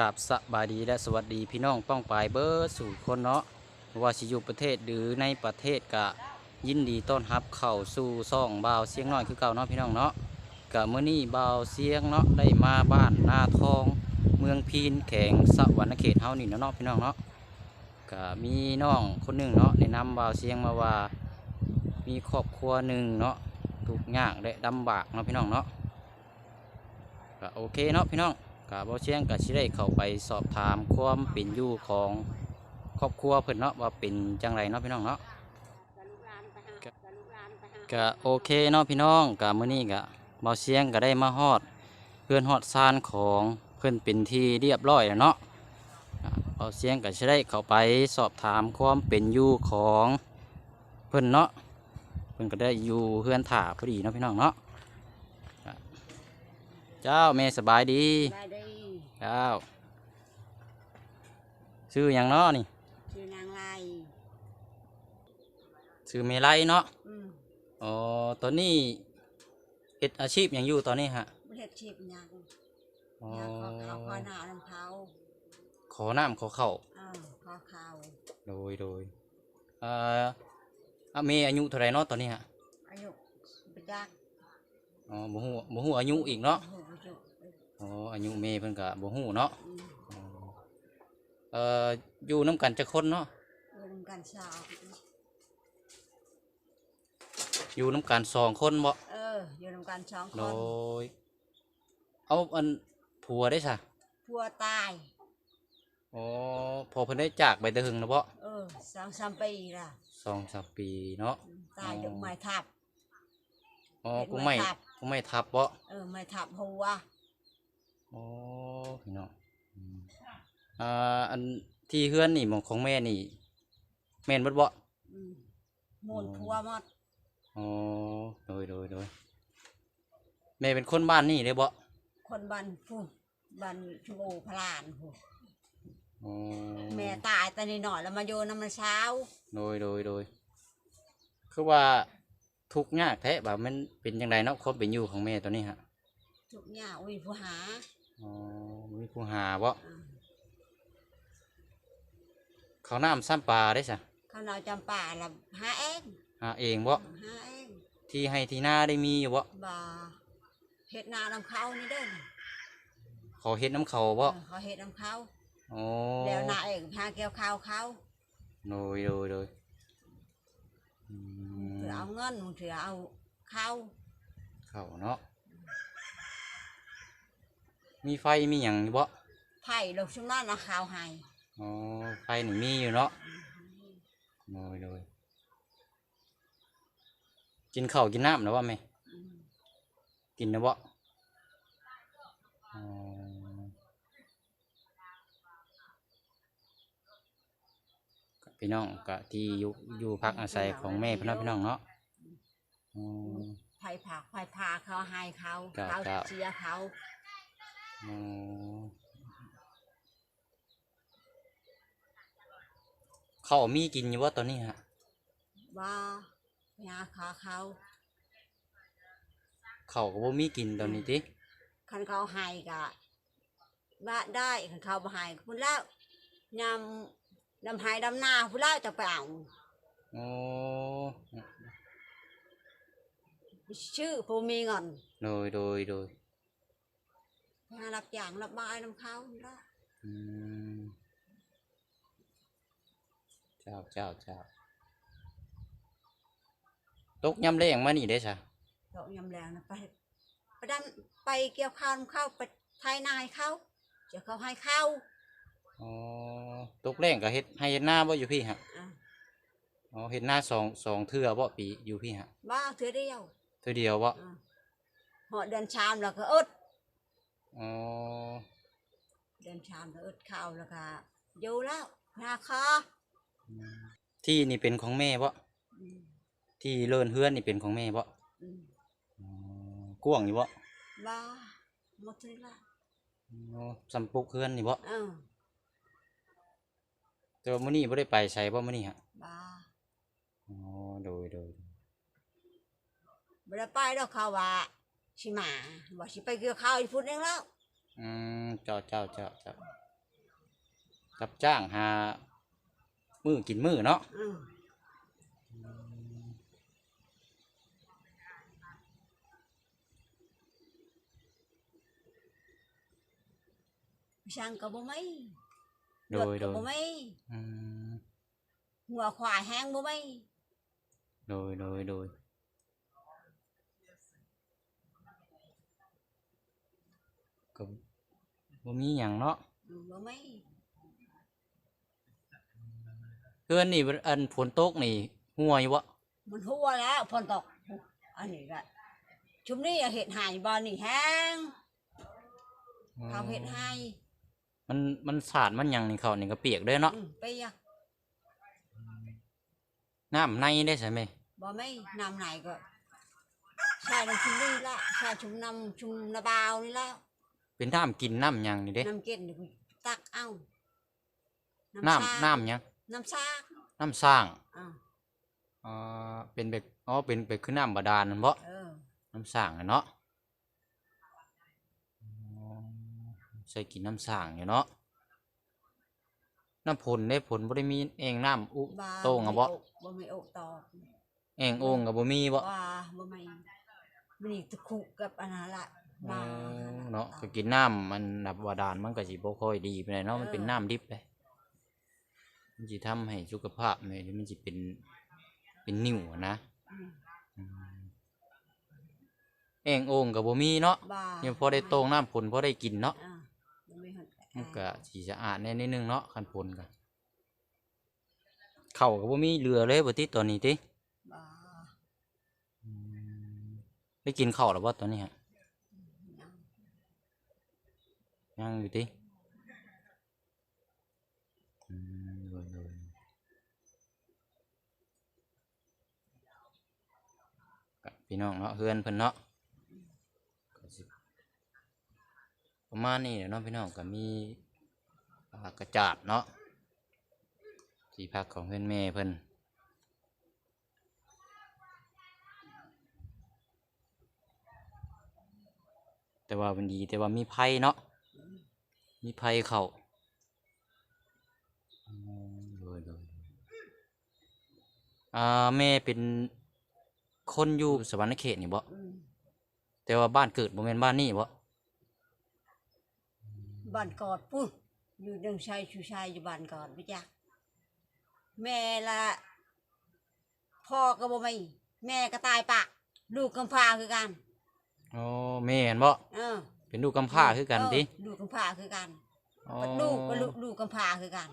กับสบายดีและสวัสดีพี่น้องป้องปายเบอร์สู่คนเนาะว่าสิอยู่ประเทศหรือในประเทศกะยินดีต้อนรับเข้าสู่ซ่องบ่าวเสียงน้อยคือเก่าเนาะพี่น้องเนาะกะมื้อนี้บ่าวเสียงเนาะได้มาบ้านนาทอง เมืองพีนแขวงสวรรณเขตเฮานี่เนาะเนาะพี่น้องเนาะกะมีน้องคนหนึ่งเนาะแนะนำบ่าวเสียงมาว่า มีครอบครัวหนึ่งเนาะทุกข์ยากและลำบากเนาะพี่น้องเนาะก็โอเคเนาะพี่น้อง ก็บ่เชียงก็สิได้เข้าไปสอบถามความเป็นอยู่ของครอบครัวเพิ่นเนาะว่าเป็นจังไรเนาะพี่น้องเนาะกับโอเคเนาะพี่น้องก็มื้อนี้ก็บ่เชียงก็ได้มาฮอด เพื่อนฮอดซานของเพิ่นเป็นที่เรียบร้อยแล้วเนาะก็บ่เชียงก็สิได้เข้าไปสอบถามความเป็นอยู่ของเพิ่นเนาะเพิ่นก็ได้อยู่เพื่อนถ่าพอดีเนาะพี่น้องเนาะเจ้าแม่สบายดีได้ได้ เจ้าชื่ออย่างเนาะนี่ชื่อนางไลชื่อเมลัยเนาะอืมอ๋อตอนนี้เฮ็ดอาชีพอย่างอยู่ตอนนี้ฮะประเทศชีพยังอ๋อยังขอเขาขอหน้าลำเขาขอน้ำขอเข้าวอ่าขอเขาโดยโดยเอ่ออะเมอายุเท่าไหรเนาะตอนนี้ฮะอายุไปจักอ๋อบ่ฮู้บ่ฮู้อายุอีกเนาะ โอ้โห อายุอ๋ออายุเมเพิ่นก็บ่ฮู้เนาะอืมอ๋อเอ่ออยู่นํกันจักคนเนาะรวมกันสาวอยู่นํกันสองคนบ่เออ อยู่รวมกันสองคโดนยเอาอันผัวได้สะพัวตาย อ๋อพอเพิ่นได้จากไปแต่หึงนะบ่เออสองสามปีละสองสามปีเนาะ อืมตายด้วยไม้ทับ อ๋อเฮ็ดกูไม้ไม่ทับกูไม่ทับบ่เออไม้ทับหัว อ๋อพี่น้องอืมอ่าอันที่เฮือนนี่หมองของแม่นี่ แม่นเบิดบ่อืมมูลพัวหมดอ๋อโดยโดยโดยแม่เป็นคนบ้านนี่เลยบ่คนบันผู้บันชมูพลานผู้อ๋อแม่ตายแต่นิดหน่อยแล้วมาโยนน้ำมันเช้าโดยโดยโดยคือว่าทุกข์ยากแท้บ่ามันเป็นจังไดเนาะความเป็นอยู่ของแม่ตอนนี้ฮะทุกอย่างอุ้ยผู้หา อ๋อมีผู้หาบ่อ่าเขาวน้ำซ้ำปลาได้สะเขาเราจำป่าละหาเองหาเองบ่หาเองที่ให้ที่หน้าได้มีอยู่บ่บ่เฮ็ดนาลำเขานี่เด้อขอเฮ็ดน้ำเขาบ่เออเขาเฮ็ดลำเขาอ๋อแล้วนาเองพาเกี่ยวข้าวเขาโดยโดยโดยอืมถือเอาเงินมึงถือเอาข้าวเขาเนาะ มีไฟมีหยังอยู่บ่ไผ่ลงชุมนั่นนะข้าวให้อ๋อไฟนี่มีอยู่เนาะโดยโดยกินข้าวกินน้ำนะว่าไหมอืมกินนะบ่อ๋อก็พี่น้องก็ที่อยู่อยู่พักอาศัยของแม่พี่น้องพี่น้องเนาะอ๋อไผ่ผักไผ่พาเขาให้เขา ครับเขาครับ เชียร์เขา อ๋อข้าวมีกินอยู่ว่าตอนนี้ฮะบ่ยาขาเขาข้าวก็บ่มีกินตอนนี้ติคันเขาให้ก็ว่าได้คันเขาบ่ให้พุ่นแล้วยำดำหายดำนาพุ่นแล้วจะไปเอาอ๋อชื่อผู้มีเงิน โดยโดยโดย หารับจ้างรับบายน้ำเขาพุ่นแล้วอืมเจ้าเจ้าเจ้าตกยำแรงมานี่ได้ซะโตยำแล้วนะไปไปดันไปเกี่ยวข้าวน้ำเข้าไปไทยนายเขาเดี๋ยวเขาให้เข้าอ๋อตกแรงก็เฮ็ดให้เฮ็ดหน้าบ่อยู่พี่ฮะอะอ๋อเฮ็ดหน้าสองสองเทื่อบ่ปีอยู่พี่ฮะบ้าเธอเดียวเทื่อเดียวบ่อะหอเดินชามแล้วก็อึด อ๋อเดินชามแล้วอึดข้าวแล้วก็อยู่แล้วนาคอที่นี่เป็นของแม่บ่อืมที่เลินเฮือนนี่เป็นของแม่บ่อืมอ๋อกว้างอยู่บ่บ้าหมดทีละอ๋อสำปุกเฮือนนี่บ่เออแต่ว่ามื้อนี้บ่ได้ไปใส่บ่มื้อนี้ฮะบ้าอ๋อโดยโดย บ่ได้ไปดอกเขาว่า ชิมาว่าสิไปเกี่ยวข้าวอีกพุ่นเองแล้วอืมเจ้าเจ้าเจ้าเจ้ารับจ้างหามือกินมือเนาะอืมช่างก็บ่ไม่โดยรถโดก็ยบ่ไม่อืมหัวควายแห้งบ่ไม่โดยโดยโดย บ่มีหยังเนาะอืมบ่ไม่เพื่อนนี่อันฝนตกนี่หัวอยู่วะมันหัวแล้วฝนตกอันนี้ก็ชุมนี้เห็ดหายบ่นี่แห้งเขาเห็ดให้มันมันสาดมันหยังนี่เขานี่ก็เปียกเด้อเนาะอืมไปอะน้ำในได้ใช่ไหมบ่ไม่นำไหนก็ใช่น้ำชุมนี่ละใช่ชุมน้ำชุมนาบาวนี่แล้ว เป็นน้ำกินน้ำหยังนี่เด้น้ำเกล็ดนี่กูตักเอาน้ำซากน้ำหยังน้ำซากน้ำสร้างอ่าอ่าเป็นแบบอ๋อเป็นเป็นคือน้ำบาดาลนั่นบ่เออน้ำสร้างน่ะเนาะอ๋อใส่กินน้ำสร้างอยู่เนาะน้ำผลได้ผลบ่ได้มีเองน้ำอุบาโต้งอะบ่บ่มีอกตอกเองโอ่งก็บ่มีบ่ว่าบ่ไม่มันนี่ตะคุกกับอันนั้นละ อ๋อมาเนาะก็กินน้ำมันนับบาดาลมันก็สิบ่ค่อยดีปานใดเนาะมันเป็นน้ำดิบเลยมันสิทำให้สุขภาพแม่นี่มันสิเป็นเป็นนิ่วอะนะอืมอืมเองโอ่งก็บ่มีเนาะบ่ายังพอได้โต้งน้ำผลพอได้กินเนาะอ่าบ่มีหนมันก็สีสะอาดแน่นิดนึงเนาะคันผลก็เข่าวก็บ่มีเหลือเลยบ่ติตอนนี้ติบ่าได้กินข้าวแล้วบ่ตอนนี้ฮะ ยังอยู่ดิพี่น้องเนาะเฮือนเพิ่นเนาะประมาณนี้เนาะพี่น้องก็มีกระจาดเนาะที่พักของเพื่อนแม่เพิ่นแต่ว่ามันดีแต่ว่ามีไพ่เนาะ มีไพ่เข้าอืมโดยโดยอ่าแม่เป็นคนอยู่สวรรค์เขตนี่บ่อืมแต่ว่าบ้านเกิดบ่แม่นบ้านนี่บ่บ้านกอดปุ้นอยู่เดึงชายชูชายอยู่บ้านกอดไปจ้ะแม่ละพ่อก็บ่มีแม่ก็ตายปะ ลูกกำพร้าคือกันอ๋อแม่เห็นบ่เออ เป็นลูกกำพร้าคือกันติเออลูกกำพร้าคือกันอ๋อลูกก็ลูกลูกกำพร้าคือกัน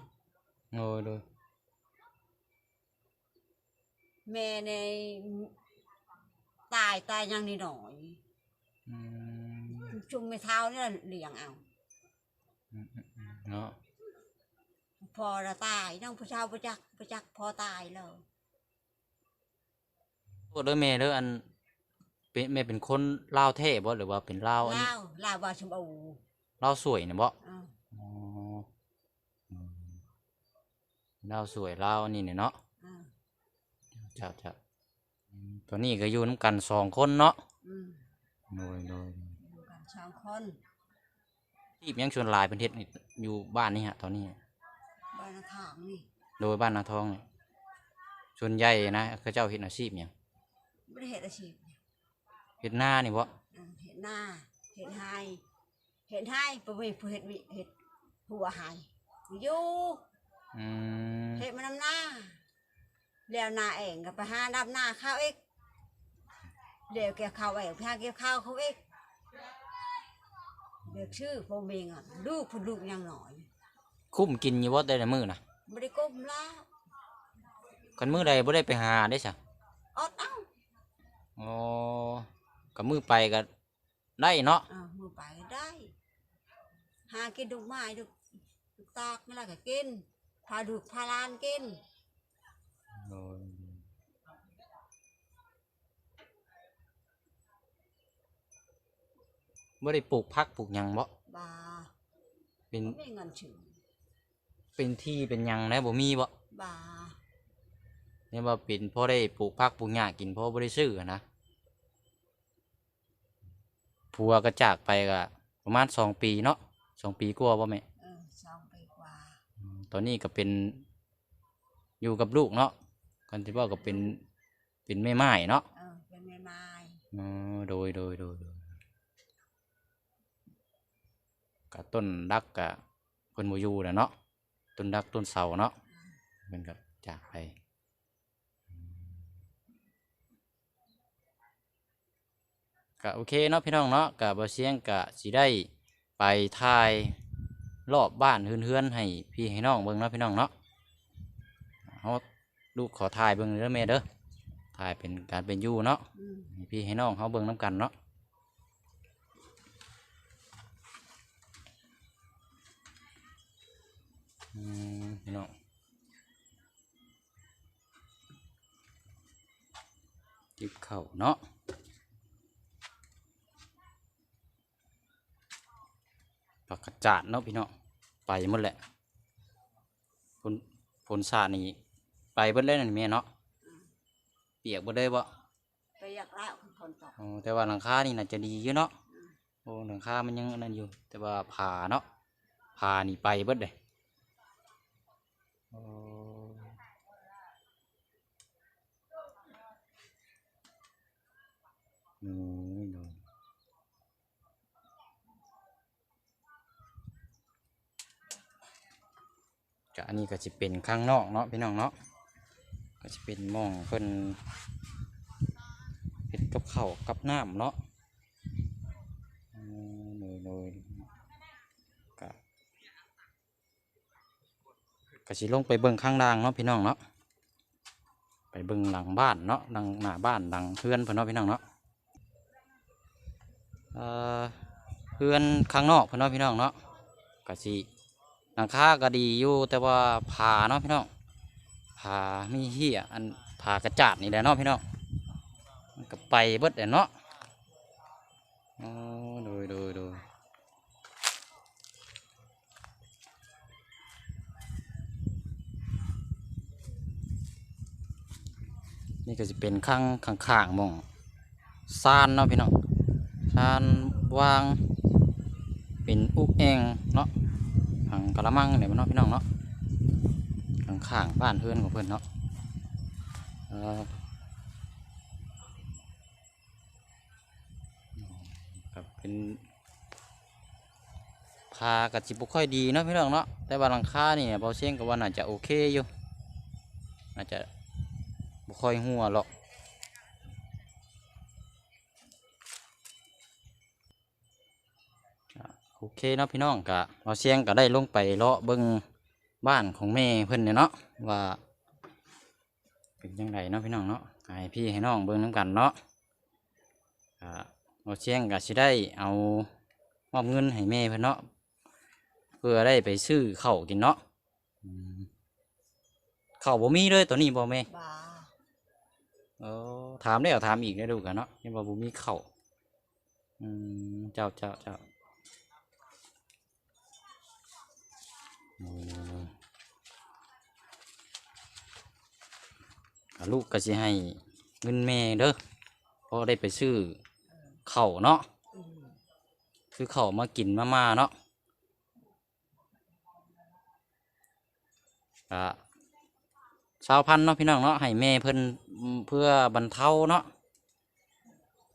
โอ้ยโดยแม่ในตายตายยังนิดหน่อยอืมจุ่มไม่เท้านี่ล่ะเลี้ยงเอาอืมอืมอืมเนาะพอละตายน้องพระเจ้าประจักษ์ประจักษ์พอตายแล้วโทษเด้อแม่เด้ออัน เป็นแม่เป็นคนลาวแท้บ่หรือว่าเป็นลาวอันนี้ลาวลาวบาชมเอาลาวสวยน่ะบ่อ้าวอ๋ออืมลาวสวยลาวอันนี่เนี่ยเนาะอ้าวเจ้าเจ้าอืมตัวนี้ก็อยู่น้ำกันสองคนเนาะอืมโดยโดยอยู่กันสองคนที่ยังชวนหลายประเทศนี่อยู่บ้านนี่ฮะตอนนี้ บ้านนาทางนี่โดยบ้านนาทองนี่ส่วนใหญ่นะเขาเจ้าเห็นอาชีพหยังไม่ได้เห็ดอาชีพ เห็ดหน้านี่บ่อืมเห็ดหน้าเห็ดไฮเห็ดไฮประเวผู้เห็ดวิเห็ดหัวไฮอยู่อืมเห็ดมันนำหน้าแล้วหน้าเองก็ไปหาดับหน้าข้าวเอกเดี๋ยวเกี่ยวข้าวเองไปหาเกี่ยวข้าวเขาเอกเรียกชื่อพ่อเมงอะลูกผู้ลูกยังหน่อยคุ้มกินอยู่บ่แต่ละมื้อนะไม่ได้ก้มแล้วคันมื้อใดบ่ได้ไปหาได้ซะอดเอ้า อ๋อ ก็มื้อไปก็ได้เนาะอ่ามือไปก็ได้ หากินดุกไม้ดุกดุกตากนี่แหละก็กินพาดุกพาลานกินโดยบ่ได้ปลูกผักปลูกหยังบ่บาเป็นไม่เงินชื่อเป็นที่เป็นหยังนะบ่มีบ่บาเนี่ยว่าเป็นพอได้ปลูกผักปลูกหญ้ากินเพราะบ่ได้ซื้ออะนะ ผัวก็จากไปก็ประมาณสองปีเนาะสองปีกว่าบ่แม่เออสองปีกว่าอืมตอนนี้ก็เป็นอยู่กับลูกเนาะกันที่ว่าก็เป็นเป็นแม่ไม้เนาะเออเป็นแม่ไม้อ๋อโดยโดยโดยโดยกะต้นดักกะเพิ่นบ่อยู่แหล้วเนาะต้นดักต้นเสาเนาะเพิ่นก็จากไปอืม ก็โอเคเนาะพี่น้องเนาะกะบ่เสียงกะสิได้ไปถ่ายรอบบ้านเฮือนๆให้พี่ให้น้องเบิ่งเนาะพี่น้องเนาะเฮาลูกขอถ่ายเบิ่งเด้อแม่เด้อถ่ายเป็นการเป็นยูเนาะให้พี่ให้น้องเขาเบิ่งน้ำกันเนาะอืมพี่น้องจิบเข่าเนาะ กกระจาดเนาะพี่น้องไปหมดแหละผลผลสาดนี่ไปเบิดเลยนั่นแม่เนาะเปียกเบิดเลยบ่ไปอยากแล้วคือคนตกอ๋อแต่ว่าหลังคานี่น่าจะดีอยู่เนาะโอ้หลังคามันยังอันนั่นอยู่ แต่ว่าผ่าเนาะผ่านี่ไปเบิดเลยโอ้อืมดูก็ อันนี้ก็จะเป็นข้างนอกเนาะพี่น้องเนาะก็จะเป็นมองเพิ่นเห็ดกับเข้ากับน้ำเนาะอืมโดยโดยกะกะสิลงไปเบิ่งข้างล่างเนาะพี่น้องเนาะไปเบิ่งหลังบ้านเนาะหลังหน้าบ้านหลังเพื่อนเพิ่นเนาะพี่น้องเนาะเอ่อเพื่อนข้างนอกเพิ่นเนาะพี่น้องเนาะกะสิ หลังคาก็ดีอยู่แต่ว่าผาเนาะพี่น้องผามีเหี้ยอันผากระจาดนี่แหละเนาะพี่น้องมันก็ไปเบิดแหละเนาะอ๋อโดยโดยโดยนี่ก็จะเป็นข้างข้างๆหมองซานเนาะพี่น้องซานวาง เป็นอุกเองเนาะังกะละมังเนี่ยมันเนาะพี่น้องเนาะข้างๆบ้านเพื่อนของเพื่อนเนาะเอ่อครับเป็นพากับจิบุค่อยดีเนาะพี่น้องเนาะแต่ว่าหลังคาเนี่ยเบาเสียงกับว่าน่าจะโอเคอยู่น่าจะบุค่อยหัวหรอก เคเนาะพี่น้องกะเบาเสียงก็ได้ลงไปเลาะเบิ้งบ้านของแม่เพิ่นเนี่ยเนาะว่า เป็นยังไงเนาะพี่น้องเนาะให้พี่ให้น้องเบิ้งน้ำกันเนาะก็เราเชียงก็สิได้เอามอบเงินให้แม่เพิ่นเนาะเพื่อได้ไปซื้อข้าวกินเนาะอืมข้าวบ่มีเลยตัวนี้บ่แม่บ้าเออถามได้เอาถามอีกได้ดูกันเนาะยังบ่บ่มีข้าวอืมเจ้าเจ้าเจ้าอืมอะ ลูกก็สิให้เงินแม่เด้อพอได้ไปซื้อเข้าเนาะอืมคือเข่ามากินมามาเนาะอะชาวพันธุ์เนาะพี่น้องเนาะให้แม่เพิ่นอืมเพื่อบรรเทาเนาะ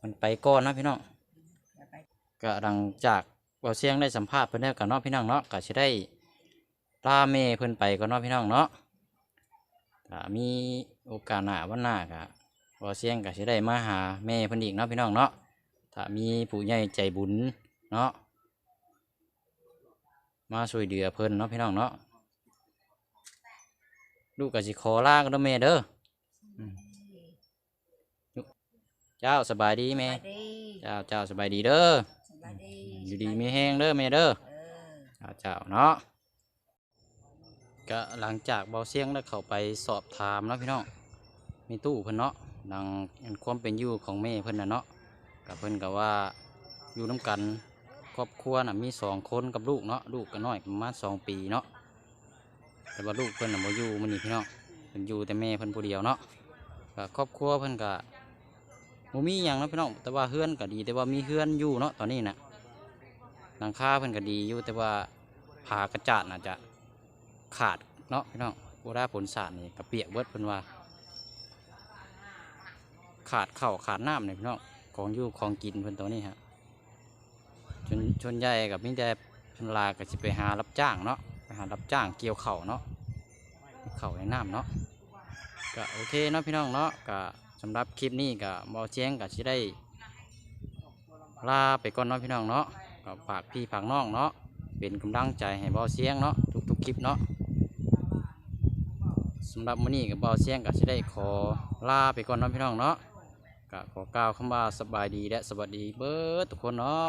มันไปก่อนเนาะพี่น้องก็หลังจากเราเสียงได้สัมภาษณ์เพิ่นแล้วกันเนาะพี่น้องเนาะก็สิได้ ลาแม่เพิ่นไปก่อนเนาะพี่น้องเนาะถ้ามีโอกาสหน้าวันหน้าก็เราเสียงก็สิได้มาหาแม่เพิ่นอีกเนาะพี่น้องเนาะถ้ามีผู้ใหญ่ใจบุญเนาะมาช่วยเหลือเพิ่นเนาะพี่น้องเนาะลูกก็สิขอลากันเด้อแม่เด้ออืมเจ้าสบายดีสแม่บายดีเจ้าเจ้าสบายดีเด้อสบายดีอยู่ดีมีแห้งเด้อแม่เด้อเออเจ้าเจ้าเนาะ ก็หลังจากเบาเสียงแล้วเขาไปสอบถามเนาะพี่น้องมีตู้เพิ่นเนาะดังความเป็นอยู่ของแม่เพิ่นน่ะเนาะกับเพิ่นก็ว่าอยู่น้กันครอบครัวน่ะมีสองคนกับลูกเนาะลูกก็น้อยประมาณสองปีเนาะแต่ว่าลูกเพิ่นน่ะบ่อยู่มื้อนี้พี่น้องเพิ่นอยู่แต่แม่เพิ่นผู้เดียวเนาะก็ครอบครัวเพิ่นก็บ่มีหยังเนาะพี่น้องแต่ว่าเฮือนก็ดี แต่ว่ามีเฮือนอยู่เนาะตอนนี้น่ะหลังคาเพิ่นก็ดีอยู่แต่ว่าผากระจาดน่ะจะ ขาดเนาะพี่น้องโบราผลสาดนี่กระเปียกเบิดเพิ่นว่า ขาดเข้าขาดน้ำเนี่ยพี่น้องของอยู่ของกินเพิ่นตัวนี้ฮะชนชนใหญ่กับมิแต่ชนลาก็สิไปหารับจ้างเนาะไปหารับจ้างเกี่ยวเข่าเนาะเข่าในน้ำเนาะก็โอเคเนาะพี่น้องเนาะก็สำหรับคลิปนี้ก็บอเจียงก็สิได้ลาไปก่อนเนาะพี่น้องเนาะก็ฝากพี่ฝากน้องเนาะเป็นกำลังใจให้บอเสียงเนาะทุกๆคลิปเนาะำหรับมื้อนี้กับบอเสียงก็สิได้ขอลาไปก่อนเนาะพี่น้องเนาะก็ขอกล่าวคำว่าสบายดีและสวัสดีเบิร์ดทุกคนเนาะ